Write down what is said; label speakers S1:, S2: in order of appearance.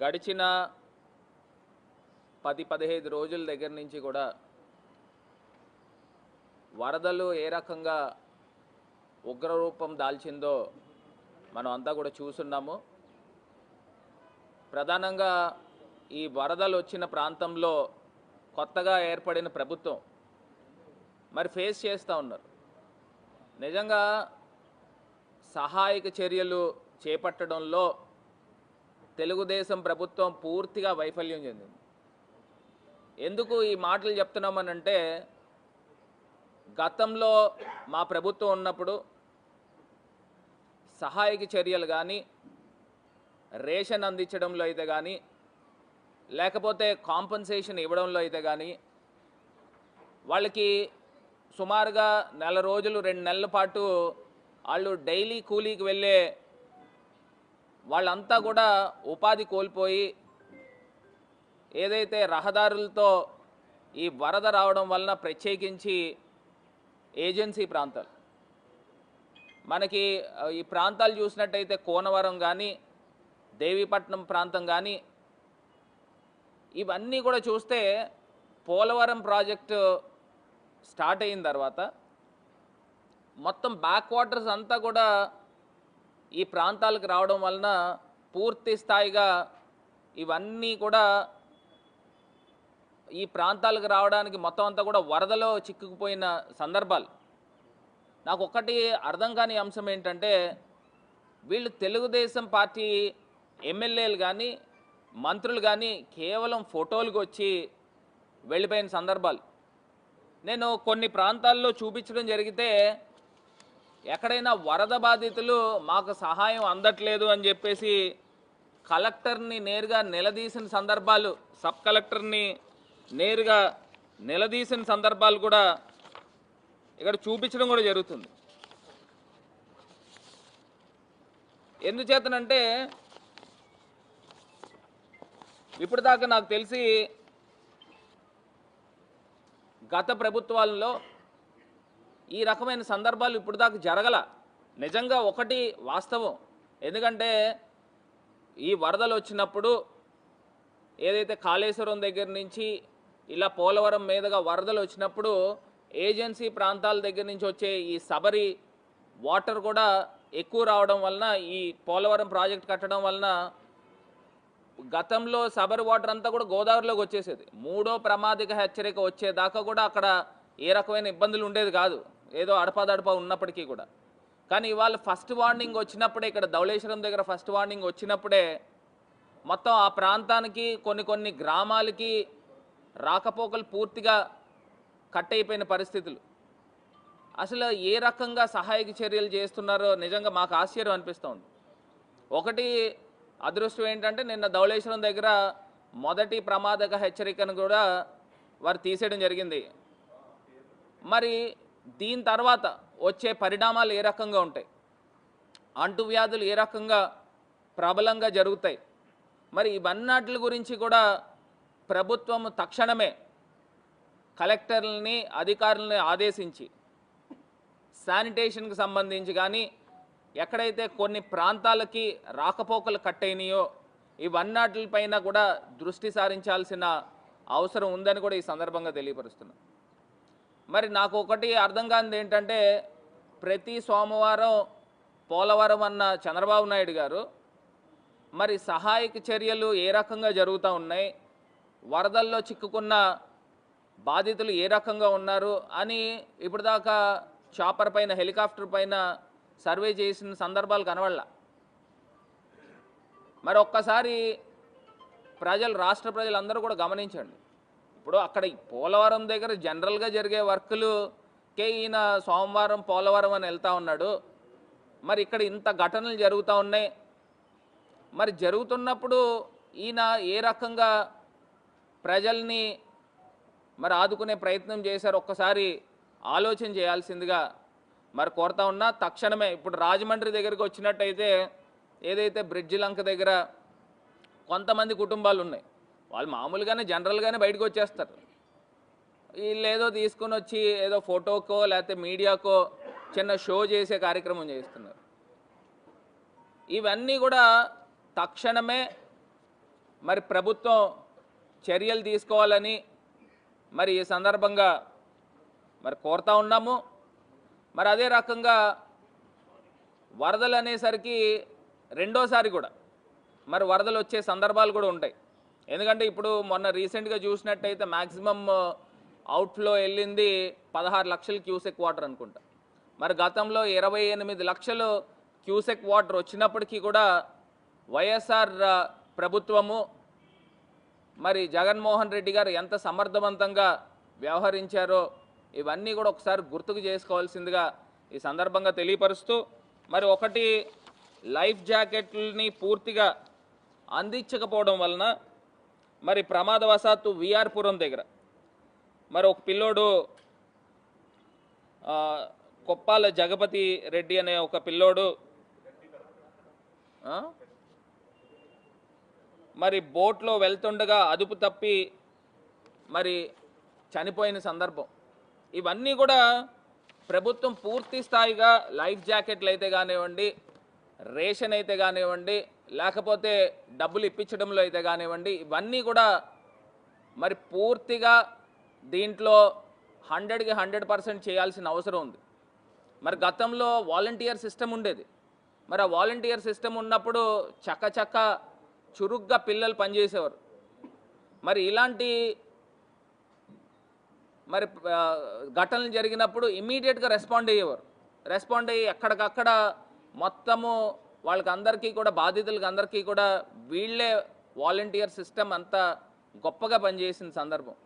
S1: గడిచిన పది పదిహేను రోజుల దగ్గర నుంచి కూడా వరదలు ఏ రకంగా ఉగ్రరూపం దాల్చిందో మనం అంతా కూడా చూస్తున్నాము. ప్రధానంగా ఈ వరదలు వచ్చిన ప్రాంతంలో కొత్తగా ఏర్పడిన ప్రభుత్వం మరి ఫేస్ చేస్తూ ఉన్నారు. నిజంగా సహాయక చర్యలు చేపట్టడంలో తెలుగుదేశం ప్రభుత్వం పూర్తిగా వైఫల్యం చెందింది. ఎందుకు ఈ మాటలు చెప్తున్నామనంటే గతంలో మా ప్రభుత్వం ఉన్నప్పుడు సహాయక చర్యలు కానీ రేషన్ అందించడంలో అయితే కానీ లేకపోతే కాంపన్సేషన్ ఇవ్వడంలో అయితే కానీ వాళ్ళకి సుమారుగా నెల రోజులు రెండు నెలల పాటు వాళ్ళు డైలీ కూలీకి వెళ్ళే వాళ్ళంతా కూడా ఉపాధి కోల్పోయి ఏదైతే రహదారులతో ఈ వరద రావడం వలన ప్రత్యేకించి ఏజెన్సీ ప్రాంతాలు. మనకి ఈ ప్రాంతాలు చూసినట్టయితే కోనవరం కానీ దేవీపట్నం ప్రాంతం కానీ ఇవన్నీ కూడా చూస్తే పోలవరం ప్రాజెక్టు స్టార్ట్ అయిన తర్వాత మొత్తం బ్యాక్ వాటర్స్ అంతా కూడా ఈ ప్రాంతాలకు రావడం వలన పూర్తి స్థాయిగా ఇవన్నీ కూడా ఈ ప్రాంతాలకు రావడానికి మొత్తం అంతా కూడా వరదలో చిక్కుకుపోయిన సందర్భాలు. నాకు ఒక్కటి అర్థం కాని అంశం ఏంటంటే వీళ్ళు తెలుగుదేశం పార్టీ ఎమ్మెల్యేలు కానీ మంత్రులు కానీ కేవలం ఫోటోలకు వచ్చి వెళ్ళిపోయిన సందర్భాలు. నేను కొన్ని ప్రాంతాల్లో చూపించడం జరిగితే ఎక్కడైనా వరద బాధితులు మాకు సహాయం అందట్లేదు అని చెప్పేసి కలెక్టర్ని నేరుగా నిలదీసిన సందర్భాలు సబ్ కలెక్టర్ని నేరుగా నిలదీసిన సందర్భాలు కూడా ఇక్కడ చూపించడం కూడా జరుగుతుంది. ఎందుచేతనంటే ఇప్పుడు దాకా నాకు తెలిసి గత ప్రభుత్వాలలో ఈ రకమైన సందర్భాలు ఇప్పుడు దాకా జరగల. నిజంగా ఒకటి వాస్తవం. ఎందుకంటే ఈ వరదలు వచ్చినప్పుడు ఏదైతే కాళేశ్వరం దగ్గర నుంచి ఇలా పోలవరం మీదుగా వరదలు వచ్చినప్పుడు ఏజెన్సీ ప్రాంతాల దగ్గర నుంచి వచ్చే ఈ సబరి వాటర్ కూడా ఎక్కువ రావడం వలన ఈ పోలవరం ప్రాజెక్ట్ కట్టడం వలన గతంలో సబరి వాటర్ అంతా కూడా గోదావరిలోకి వచ్చేసేది. మూడో ప్రమాదిక హెచ్చరిక వచ్చేదాకా కూడా అక్కడ ఏ రకమైన ఇబ్బందులు ఉండేది కాదు. ఏదో అడపాదడపా ఉన్నప్పటికీ కూడా. కానీ ఇవాళ ఫస్ట్ వార్నింగ్ వచ్చినప్పుడే ఇక్కడ ధవళేశ్వరం దగ్గర ఫస్ట్ వార్నింగ్ వచ్చినప్పుడే మొత్తం ఆ ప్రాంతానికి కొన్ని కొన్ని గ్రామాలకి రాకపోకలు పూర్తిగా కట్ అయిపోయిన పరిస్థితులు. అసలు ఏ రకంగా సహాయక చర్యలు చేస్తున్నారో నిజంగా మాకు ఆశ్చర్యం అనిపిస్తోంది ఒకటి అదృష్టం ఏంటంటే నిన్న ధవళేశ్వరం దగ్గర మొదటి ప్రమాదక హెచ్చరికను కూడా వారు తీసేయడం జరిగింది. మరి దీని తర్వాత వచ్చే పరిణామాలు ఏ రకంగా ఉంటాయి? అంటువ్యాధులు ఏ రకంగా ప్రబలంగా జరుగుతాయి? మరి ఇవన్నట్ల గురించి కూడా ప్రభుత్వం తక్షణమే కలెక్టర్లని అధికారులని ఆదేశించి శానిటేషన్కి సంబంధించి కానీ ఎక్కడైతే కొన్ని ప్రాంతాలకి రాకపోకలు కట్టయినాయో ఇవన్నటిపైన కూడా దృష్టి సారించాల్సిన అవసరం ఉందని కూడా ఈ సందర్భంగా తెలియపరుస్తున్నాను మరి నాకు ఒకటి అర్థం కానిది ఏంటంటే ప్రతి సోమవారం పోలవరం అన్న చంద్రబాబు నాయుడు గారు మరి సహాయక చర్యలు ఏ రకంగా జరుగుతూ ఉన్నాయి వరదల్లో చిక్కుకున్న బాధితులు ఏ రకంగా ఉన్నారు అని ఇప్పుడు దాకా చాపర్ పైన హెలికాప్టర్ పైన సర్వే చేసిన సందర్భాలు కనవళ్ళ మరి ఒక్కసారి ప్రజలు రాష్ట్ర ప్రజలందరూ కూడా గమనించండి. ఇప్పుడు అక్కడ ఈ పోలవరం దగ్గర జనరల్గా జరిగే వర్కులుకే ఈయన సోమవారం పోలవరం అని వెళ్తా ఉన్నాడు. మరి ఇక్కడ ఇంత ఘటనలు జరుగుతూ ఉన్నాయి. మరి జరుగుతున్నప్పుడు ఈయన ఏ రకంగా ప్రజల్ని మరి ఆదుకునే ప్రయత్నం చేశారు? ఒక్కసారి ఆలోచన చేయాల్సిందిగా మరి కోరుతా ఉన్నా. తక్షణమే ఇప్పుడు రాజమండ్రి దగ్గరికి వచ్చినట్టయితే ఏదైతే బ్రిడ్జి లంక దగ్గర కొంతమంది కుటుంబాలు ఉన్నాయి. వాళ్ళు మామూలుగానే జనరల్గానే బయటకు వచ్చేస్తారు. వీళ్ళు ఏదో తీసుకొని వచ్చి ఏదో ఫోటోకో లేకపోతే మీడియాకో చిన్న షో చేసే కార్యక్రమం చేస్తున్నారు ఇవన్నీ కూడా తక్షణమే మరి ప్రభుత్వం చర్యలు తీసుకోవాలని మరి ఈ సందర్భంగా మరి కోరుతా ఉన్నాము. మరి అదే రకంగా వరదలు అనేసరికి రెండోసారి కూడా మరి వరదలు వచ్చే సందర్భాలు కూడా ఉంటాయి. ఎందుకంటే ఇప్పుడు మొన్న రీసెంట్గా చూసినట్టయితే మ్యాక్సిమం అవుట్ఫ్లో వెళ్ళింది పదహారు లక్షల క్యూసెక్ వాటర్ అనుకుంటా. మరి గతంలో ఇరవై ఎనిమిది లక్షలు క్యూసెక్ వాటర్ వచ్చినప్పటికీ కూడా వైఎస్ఆర్ ప్రభుత్వము మరి జగన్మోహన్ రెడ్డి గారు ఎంత సమర్థవంతంగా వ్యవహరించారో ఇవన్నీ కూడా ఒకసారి గుర్తుకు చేసుకోవాల్సిందిగా ఈ సందర్భంగా తెలియపరుస్తూ మరి ఒకటి లైఫ్ జాకెట్లని పూర్తిగా అందించకపోవడం వలన మరి ప్రమాదవశాత్తు విఆర్పురం దగ్గర. మరి ఒక పిల్లోడు కొప్పాల జగపతి రెడ్డి అనే ఒక పిల్లోడు మరి బోట్లో వెళ్తుండగా అదుపు తప్పి మరి చనిపోయిన సందర్భం. ఇవన్నీ కూడా ప్రభుత్వం పూర్తి స్థాయిగా లైఫ్ జాకెట్లు అయితే కానివ్వండి రేషన్ అయితే కానివ్వండి లేకపోతే డబ్బులు ఇప్పించడంలో అయితే కానివ్వండి ఇవన్నీ కూడా మరి పూర్తిగా దీంట్లో హండ్రెడ్కి హండ్రెడ్ పర్సెంట్ చేయాల్సిన అవసరం ఉంది. మరి గతంలో వాలంటీర్ సిస్టమ్ ఉండేది. మరి ఆ వాలంటీర్ సిస్టమ్ ఉన్నప్పుడు చక్క చక్క చురుగ్గా పిల్లలు పనిచేసేవారు. మరి ఇలాంటి మరి ఘటనలు జరిగినప్పుడు ఇమీడియట్గా రెస్పాండ్ అయ్యేవారు. రెస్పాండ్ అయ్యి ఎక్కడికక్కడ మొత్తము వాళ్ళకి అందరికీ కూడా బాధితులకి అందరికీ కూడా వీళ్ళే వాలంటీర్ సిస్టమ్ అంతా గొప్పగా పనిచేసిన సందర్భం.